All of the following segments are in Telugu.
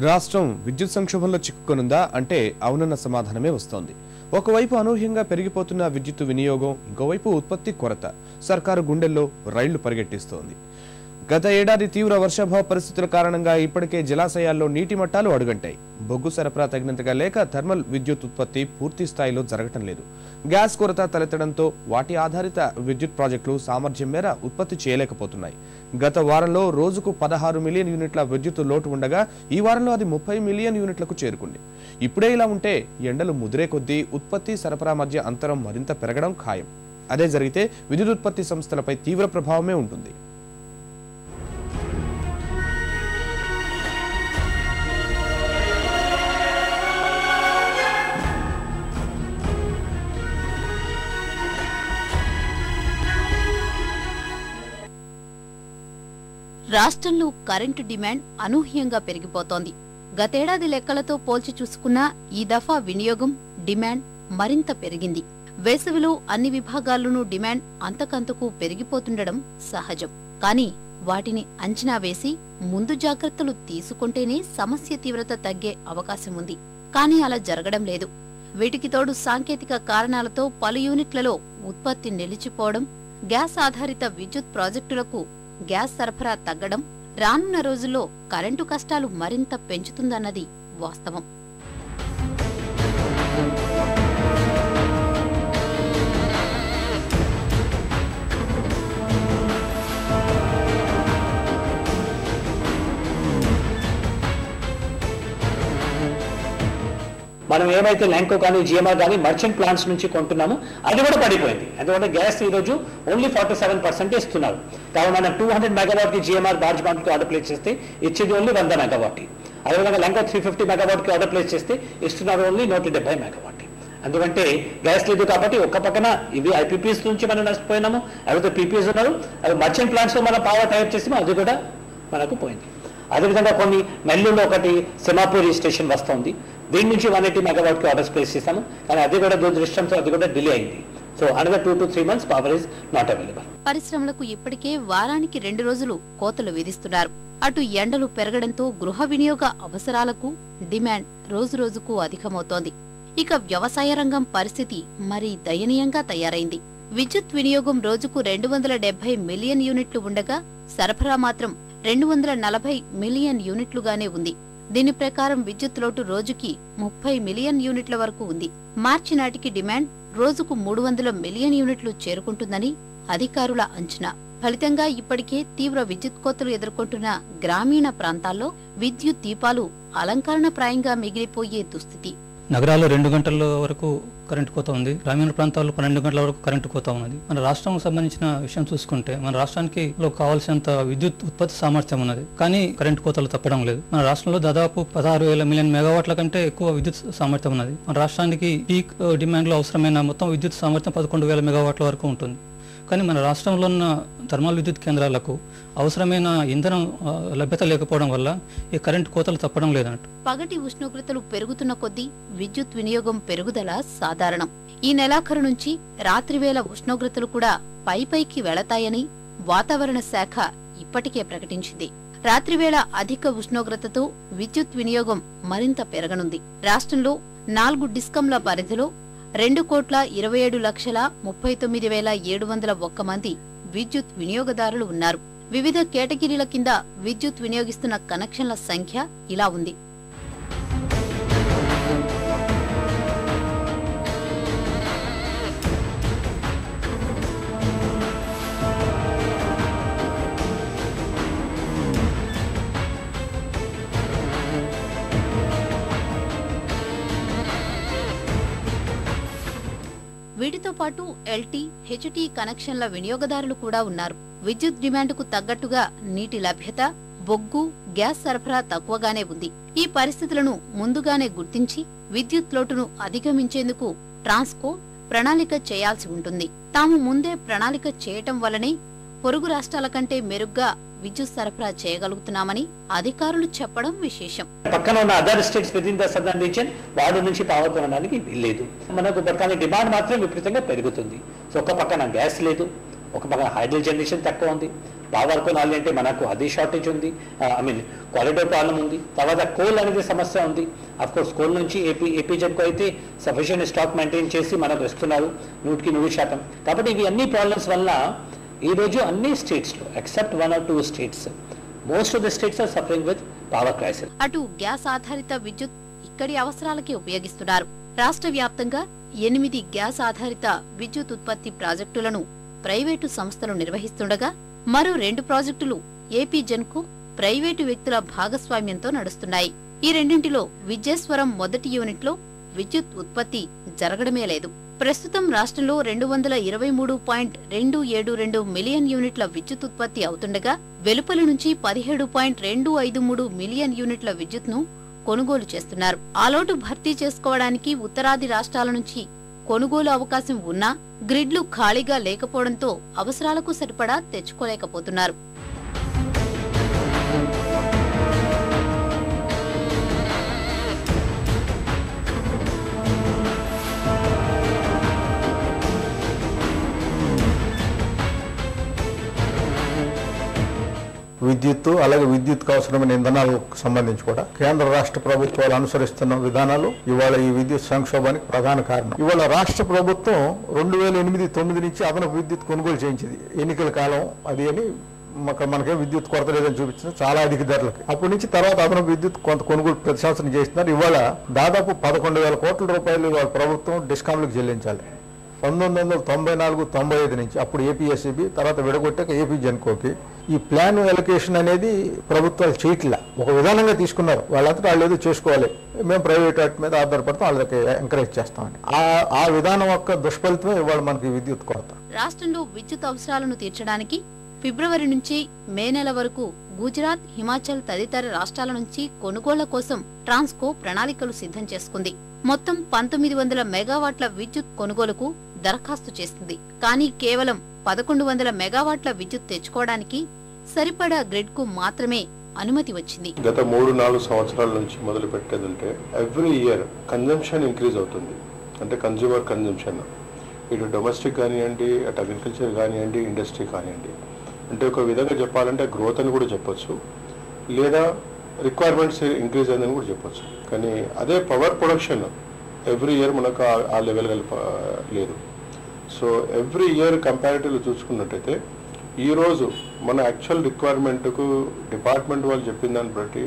రాష్ట్రం విద్యుత్ సంక్షోభంలో చిక్కుకొనుందా అంటే అవునన్న సమాధానమే వస్తోంది. ఒకవైపు అనూహ్యంగా పెరిగిపోతున్న విద్యుత్ వినియోగం ఇంకోవైపు ఉత్పత్తి కొరత. సర్కారు గుండెల్లో రైళ్ళు పరిగెట్టిస్తోంది. గత ఏడాది తీవ్ర వర్షాభావ పరిస్థితుల కారణంగా ఇప్పటికే జలాశయాల్లో నీటి మట్టాలు అడుగంటాయి. బొగ్గు సరఫరా తగినంతగా లేక థర్మల్ విద్యుత్ ఉత్పత్తి పూర్తి స్థాయిలో జరగటం లేదు. గ్యాస్ కొరత తలెత్తడంతో వాటి ఆధారిత విద్యుత్ ప్రాజెక్టులు సామర్థ్యం మేర ఉత్పత్తి చేయలేకపోతున్నాయి. గత వారంలో రోజుకు పదహారు మిలియన్ యూనిట్ల విద్యుత్ లోటు ఉండగా ఈ వారంలో అది ముప్పై మిలియన్ యూనిట్లకు చేరుకుంది. ఇప్పుడే ఇలా ఉంటే ఎండలు ముదిరే కొద్దీ ఉత్పత్తి సరఫరా మధ్య అంతరం మరింత పెరగడం ఖాయం. అదే జరిగితే విద్యుత్ ఉత్పత్తి సంస్థలపై తీవ్ర ప్రభావమే ఉంటుంది. రాష్ట్రంలో కరెంటు డిమాండ్ అనూహ్యంగా పెరిగిపోతోంది. గతేడాది లెక్కలతో పోల్చి చూసుకున్నా ఈ దఫా వినియోగం డిమాండ్ మరింత పెరిగింది. వేసవిలో అన్ని విభాగాల్లోనూ డిమాండ్ అంతకంతకు పెరిగిపోతుండడం సహజం. కానీ వాటిని అంచనా వేసి ముందు జాగ్రత్తలు తీసుకుంటేనే సమస్య తీవ్రత తగ్గే అవకాశం ఉంది. కానీ అలా జరగడం లేదు. వీటికి తోడు సాంకేతిక కారణాలతో పలు యూనిట్లలో ఉత్పత్తి నిలిచిపోవడం గ్యాస్ ఆధారిత విద్యుత్ ప్రాజెక్టులకు గ్యాస్ సరఫరా తగ్గడం రానున్న రోజుల్లో కరెంటు కష్టాలు మరింత పెంచుతుందన్నది వాస్తవం. మనం ఏమైతే ల్యాంకో కానీ జిఎంఆర్ కానీ మర్చెంట్ ప్లాంట్స్ నుంచి కొంటున్నామో అది కూడా పడిపోయింది. ఎందుకంటే గ్యాస్ ఈ రోజు ఓన్లీ ఫార్టీ సెవెన్ పర్సెంట్ ఇస్తున్నారు. కాబట్టి మనం టూ హండ్రెడ్ మెగావాట్కి జిఎంఆర్ బార్జ్కి ఆర్డర్ ప్లేస్ చేస్తే ఇచ్చేది ఓన్లీ వంద మెగావాట్ అదేవిధంగా ల్యాంకో త్రీ ఫిఫ్టీ మెగావాట్కి ఆర్డర్ ప్లేస్ చేస్తే ఇస్తున్నారు ఓన్లీ నూట డెబ్బై మెగావాట్ ఎందుకంటే గ్యాస్ లేదు కాబట్టి ఒక్క పక్కన ఇవి ఐపీపీఎస్ నుంచి మనం నష్టపోయినాము అవి పీపీఎస్ ఉన్నారు అవి మర్చెంట్ ప్లాంట్స్ మనం పవర్ తయారు చేసి అది కూడా మనకు పోయింది. అదేవిధంగా కొన్ని నెల్లూరులో ఒకటి సిమాపూరి స్టేషన్ వస్తుంది. దీని నుంచి వన్ ఎయిటీ మెగావాట్కి ఆర్డర్స్ ప్లేస్ చేశాము. కానీ అది కూడా దురదృష్టంతో అది కూడా డిలే అయింది. So another two to three months power is not available పరిశ్రమలకు ఇప్పటికే వారానికి రెండు రోజులు కోతలు విధిస్తున్నారు. అటు ఎండలు పెరగడంతో గృహ వినియోగ అవసరాలకు డిమాండ్ రోజురోజుకు అధికమవుతోంది. ఇక వ్యవసాయ రంగం పరిస్థితి మరీ దయనీయంగా తయారైంది. విద్యుత్ వినియోగం రోజుకు రెండు వందల డెబ్బై మిలియన్ యూనిట్లు ఉండగా సరఫరా మాత్రం రెండు వందల నలభై మిలియన్ యూనిట్లుగానే ఉంది. దీని ప్రకారం విద్యుత్ లోటు రోజుకి ముప్పై మిలియన్ యూనిట్ల వరకు ఉంది. మార్చి నాటికి డిమాండ్ రోజుకు మూడు వందల మిలియన్ యూనిట్లు చేరుకుంటుందని అధికారుల అంచనా. ఫలితంగా ఇప్పటికే తీవ్ర విద్యుత్ కోతలు ఎదుర్కొంటున్న గ్రామీణ ప్రాంతాల్లో విద్యుత్ దీపాలు అలంకరణప్రాయంగా మిగిలిపోయే దుస్థితి. నగరాల్లో రెండు గంటల వరకు కరెంటు కోత ఉంది. గ్రామీణ ప్రాంతాల్లో పన్నెండు గంటల వరకు కరెంటు కోత ఉన్నది. మన రాష్ట్రం సంబంధించిన విషయం చూసుకుంటే మన రాష్ట్రానికి లో కావాల్సినంత విద్యుత్ ఉత్పత్తి సామర్థ్యం ఉన్నది. కానీ కరెంటు కోతలు తప్పడం లేదు. మన రాష్ట్రంలో దాదాపు పదహారు వేల మిలియన్ మెగావాట్ల కంటే ఎక్కువ విద్యుత్ సామర్థ్యం ఉన్నది. మన రాష్ట్రానికి పీక్ uh, డిమాండ్లో అవసరమైన మొత్తం విద్యుత్ సామర్థ్యం పదకొండు వేల మెగావాట్ల వరకు ఉంటుంది. కానీ మన రాష్ట్రంలో ఉన్న థర్మల్ విద్యుత్ కేంద్రాలకు అవసరమైన ఇంధనం లభ్యత లేకపోవడం వల్ల ఈ కరెంటు కోతలు తప్పడం లేదన్నట్టు. పగటి ఉష్ణోగ్రతలు పెరుగుతున్న కొద్దీ విద్యుత్ వినియోగం పెరుగుదల సాధారణం. ఈ నెలాఖరు నుంచి రాత్రివేళ ఉష్ణోగ్రతలు కూడా పై పైకి వెళతాయని వాతావరణ శాఖ ఇప్పటికే ప్రకటించింది. రాత్రివేళ అధిక ఉష్ణోగ్రతతో విద్యుత్ వినియోగం మరింత పెరగనుంది. రాష్ట్రంలో నాలుగు డిస్కంల పరిధిలో రెండు కోట్ల ఇరవై ఏడు లక్షల ముప్పై తొమ్మిది వేల ఏడు వందల ఒక్క మంది విద్యుత్ వినియోగదారులు ఉన్నారు. వివిధ కేటగిరీల కింద విద్యుత్ వినియోగిస్తున్న కనెక్షన్ల సంఖ్య ఇలా ఉంది. వీటితో పాటు ఎల్టీ హెచ్టీ కనెక్షన్ల వినియోగదారులు కూడా ఉన్నారు. విద్యుత్ డిమాండ్కు తగ్గట్టుగా నీటి లభ్యత బొగ్గు గ్యాస్ సరఫరా తక్కువగానే ఉంది. ఈ పరిస్థితులను ముందుగానే గుర్తించి విద్యుత్ లోటును అధిగమించేందుకు ట్రాన్స్కో ప్రణాళిక చేయాల్సి ఉంటుంది. తాము ముందే ప్రణాళిక చేయటం వలనే పొరుగు రాష్ట్రాల కంటే మెరుగ్గా విద్యుత్ సరఫరా చేయగలుగుతున్నామని అధికారులు చెప్పడం విశేషం. పక్కన ఉన్న other states with in the southern region వాడు నుంచి పవర్ కొనడానికి వీల్లేదు. మనకు కానీ డిమాండ్ మాత్రం విపరీతంగా పెరుగుతుంది. సో ఒక పక్కన గ్యాస్ లేదు ఒక పక్కన హైడ్రల్ జనరేషన్ తక్కువ ఉంది. పవర్ కొనాలి అంటే మనకు అది షార్టేజ్ ఉంది. ఐ మీన్ కారిడోర్ ప్రాబ్లం ఉంది. తర్వాత కోల్ అనేది సమస్య ఉంది. అఫ్ కోర్స్ కోల్ నుంచి ఏపీ ఏపీ జెడ్కు అయితే సఫిషియెంట్ స్టాక్ మెయింటైన్ చేసి మనకు ఇస్తున్నారు. నూటికి నూరు శాతం. కాబట్టి ఇవి అన్ని ప్రాబ్లమ్స్ వల్ల ఈరోజు అన్ని స్టేట్స్లో except one or two states most of the states are suffering with power crisis అటు గ్యాస్ ఆధారిత విద్యుత్ ఇక్కడి అవసరాలకి ఉపయోగిస్తున్నారు. రాష్ట్ర వ్యాప్తంగా ఎనిమిది గ్యాస్ ఆధారిత విద్యుత్ ఉత్పత్తి ప్రాజెక్టులను ప్రైవేటు సంస్థలు నిర్వహిస్తుండగా మరో రెండు ప్రాజెక్టులు ఏపీ జెన్కు ప్రైవేటు వ్యక్తుల భాగస్వామ్యంతో నడుస్తున్నాయి. ఈ రెండింటిలో విజయస్వరం మొదటి యూనిట్లో విద్యుత్ ఉత్పత్తి జరగడమే లేదు. ప్రస్తుతం రాష్ట్రంలో రెండు వందల ఇరవై మూడు పాయింట్ రెండు ఏడు రెండు మిలియన్ యూనిట్ల విద్యుత్ ఉత్పత్తి అవుతుండగా వెలుపల నుంచి పదిహేడు పాయింట్ రెండు ఐదు మూడు మిలియన్ యూనిట్ల విద్యుత్ను కొనుగోలు చేస్తున్నారు. ఆలోటు భర్తీ చేసుకోవడానికి ఉత్తరాది రాష్ట్రాల నుంచి కొనుగోలు అవకాశం ఉన్నా గ్రిడ్లు ఖాళీగా లేకపోవడంతో అవసరాలకు సరిపడా తెచ్చుకోలేకపోతున్నారు. విద్యుత్తు అలాగే విద్యుత్కు అవసరమైన ఇంధనాలకు సంబంధించి కూడా కేంద్ర రాష్ట్ర ప్రభుత్వాలు అనుసరిస్తున్న విధానాలు ఇవాళ ఈ విద్యుత్ సంక్షోభానికి ప్రధాన కారణం. ఇవాళ రాష్ట్ర ప్రభుత్వం రెండు వేల ఎనిమిది తొమ్మిది నుంచి అదనపు విద్యుత్ కొనుగోలు చేయించింది. ఎన్నికల కాలం అది అని మనకే విద్యుత్ కొరత లేదని చూపించిన చాలా అధిక ధరలకి అప్పటి నుంచి తర్వాత అదనపు విద్యుత్ కొంత కొనుగోలు ప్రతి సంవత్సరం చేస్తున్నారు. ఇవాళ దాదాపు పదకొండు వేల కోట్ల రూపాయలు ఇవాళ ప్రభుత్వం డిస్కామ్లకు చెల్లించాలి. పంతొమ్మిది వందల తొంభై నాలుగు తొంభై ఐదు నుంచి అప్పుడు ఏపీఎస్సీబీ తర్వాత విడగొట్టాక ఏపీ జెన్కోకి ఈ ప్లాన్ ఎలకేషన్ అనేది ప్రభుత్వాలు చేయట్లా. ఒక విధానంగా తీసుకున్నారు. వాళ్ళంతా వాళ్ళు ఏదో చేసుకోవాలి. మేము ప్రైవేట్ వాటి మీద ఆధారపడతాం. వాళ్ళకి ఎంకరేజ్ చేస్తామని ఆ ఆ విధానం యొక్క దుష్ఫలితమే ఇవాళ మనకి విద్యుత్ కొరత. రాష్ట్రంలో విద్యుత్ అవసరాలను తీర్చడానికి ఫిబ్రవరి నుంచి మే నెల వరకు గుజరాత్ హిమాచల్ తదితర రాష్ట్రాల నుంచి కొనుగోళ్ళ కోసం ట్రాన్స్కో ప్రణాళికలు సిద్ధం చేసుకుంది. మొత్తం పంతొమ్మిది వందల మెగావాట్ల విద్యుత్ కొనుగోలుకు దరఖాస్తు చేసింది. కానీ కేవలం పదకొండు వందల మెగావాట్ల విద్యుత్ తెచ్చుకోవడానికి సరిపడా గ్రిడ్కు మాత్రమే అనుమతి వచ్చింది. గత మూడు నాలుగు సంవత్సరాల నుంచి మొదలు పెట్టేదంటే ఎవ్రీ ఇయర్ కన్జంప్షన్ ఇంక్రీజ్ అవుతుంది. అంటే కన్జ్యూమర్ కన్జంప్షన్. ఇటు డొమెస్టిక్ కానివ్వండి అటు అగ్రికల్చర్ కానివ్వండి ఇండస్ట్రీ కానివ్వండి. అంటే ఒక విధంగా చెప్పాలంటే గ్రోత్ అని కూడా చెప్పొచ్చు. లేదా రిక్వైర్మెంట్స్ ఇంక్రీజ్ అయిందని కూడా చెప్పొచ్చు. కానీ అదే పవర్ ప్రొడక్షన్ ఎవ్రీ ఇయర్ మనకు ఆ- లెవెల్ లేదు. సో ఎవ్రీ ఇయర్ కంపారిటివ్లో చూసుకున్నట్టయితే ఈరోజు మన యాక్చువల్ రిక్వైర్మెంట్కు డిపార్ట్మెంట్ వాళ్ళు చెప్పిన దాన్ని బట్టి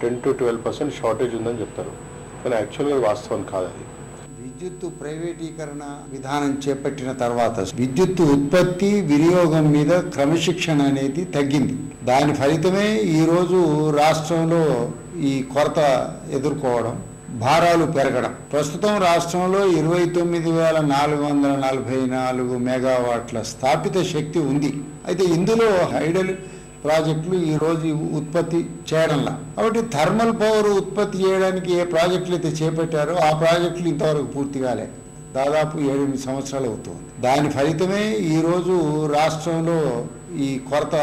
ten to twelve percent shortage ఉందని చెప్తారు. కానీ యాక్చువల్గా వాస్తవం కాదు అది విద్యుత్తు ప్రైవేటీకరణ విధానం చేపట్టిన తర్వాత విద్యుత్తు ఉత్పత్తి వినియోగం మీద క్రమశిక్షణ అనేది తగ్గింది. దాని ఫలితమే ఈరోజు రాష్ట్రంలో ఈ కొరత ఎదుర్కోవడం. భారాలు పెరగడం. ప్రస్తుతం రాష్ట్రంలో ఇరవై తొమ్మిది వేల నాలుగు వందల నలభై నాలుగు మెగావాట్ల స్థాపిత శక్తి ఉంది. అయితే ఇందులో హైడల్ ప్రాజెక్టులు ఈరోజు ఉత్పత్తి చేయడంలా. కాబట్టి థర్మల్ పవర్ ఉత్పత్తి చేయడానికి ఏ ప్రాజెక్టులు అయితే చేపట్టారో ఆ ప్రాజెక్టులు ఇంతవరకు పూర్తి కాలే. దాదాపు ఏడెనిమిది సంవత్సరాలు అవుతుంది. దాని ఫలితమే ఈరోజు రాష్ట్రంలో ఈ కొరత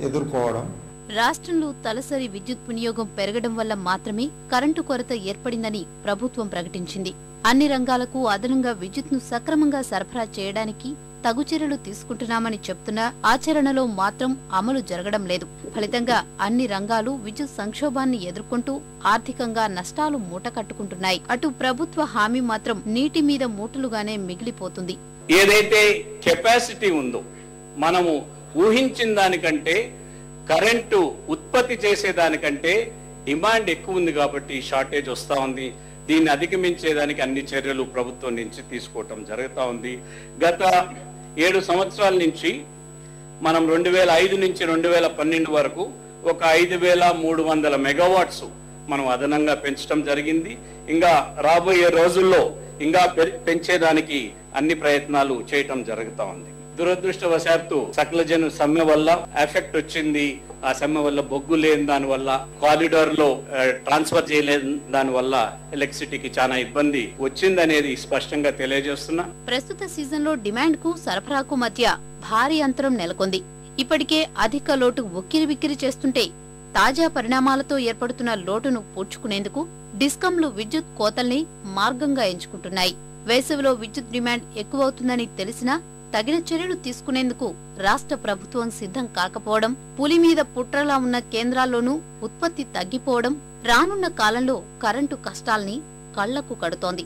ఎదుర్కోవడం రాష్ట్రంలో తలసరి విద్యుత్ వినియోగం పెరగడం వల్ల మాత్రమే కరెంటు కొరత ఏర్పడిందని ప్రభుత్వం ప్రకటించింది. అన్ని రంగాలకు అదనంగా విద్యుత్ను సక్రమంగా సరఫరా చేయడానికి తగు చర్యలు తీసుకుంటున్నామని చెప్తున్నా ఆచరణలో మాత్రం అమలు జరగడం లేదు. ఫలితంగా అన్ని రంగాలు విద్యుత్ సంక్షోభాన్ని ఎదుర్కొంటూ ఆర్థికంగా నష్టాలు మూటకట్టుకుంటున్నాయి అటు ప్రభుత్వ హామీ మాత్రం నీటి మీద మూటలుగానే మిగిలిపోతుంది. ఏదైతే కెపాసిటీ ఉందో మనము ఊహించిన దానికంటే కరెంటు ఉత్పత్తి చేసేదానికంటే డిమాండ్ ఎక్కువ ఉంది కాబట్టి షార్టేజ్ వస్తూ ఉంది. దీన్ని అధిగమించేదానికి అన్ని చర్యలు ప్రభుత్వం నుంచి తీసుకోవటం జరుగుతూ ఉంది. గత ఏడు సంవత్సరాల నుంచి మనం రెండు వేల ఐదు నుంచి రెండు వేల పన్నెండు వరకు ఒక ఐదు వేల మూడు వందల మెగావాట్స్ మనం అదనంగా పెంచడం జరిగింది. ఇంకా రాబోయే రోజుల్లో ఇంకా పె- పెంచేదానికి అన్ని ప్రయత్నాలు చేయటం జరుగుతూ ఉంది. దురదృష్టవశాత్తు సకలజన సమ్మె వల్ల ఎఫెక్ట్ వచ్చింది. ఆ సమ్మె వల్ల బొగ్గు లేని దాని వల్ల కారిడార్లో ట్రాన్స్ఫర్ చేయలేని దాని వల్ల ఎలక్ట్రిసిటీకి చాలా ఇబ్బంది వచ్చిందనేది స్పష్టంగా తెలియజేస్తున్నా. ప్రస్తుత సీజన్లో డిమాండ్కు సరఫరాకు మధ్య భారీ అంతరం నెలకొంది. ఇప్పటికే అధిక లోటు ఉక్కిరి బిక్కిరి చేస్తుంటే తాజా పరిణామాలతో ఏర్పడుతున్న లోటును పూడ్చుకునేందుకు డిస్కంలు విద్యుత్ కోతల్ని మార్గంగా ఎంచుకుంటున్నాయి. వేసవిలో విద్యుత్ డిమాండ్ ఎక్కువవుతుందని తెలిసినా తగిన చర్యలు తీసుకునేందుకు రాష్ట్ర ప్రభుత్వం సిద్ధం కాకపోవడం పులి మీద పుట్రలా ఉన్న కేంద్రాల్లోనూ ఉత్పత్తి తగ్గిపోవడం రానున్న కాలంలో కరెంటు కష్టాల్ని కళ్ళకు కడుతోంది.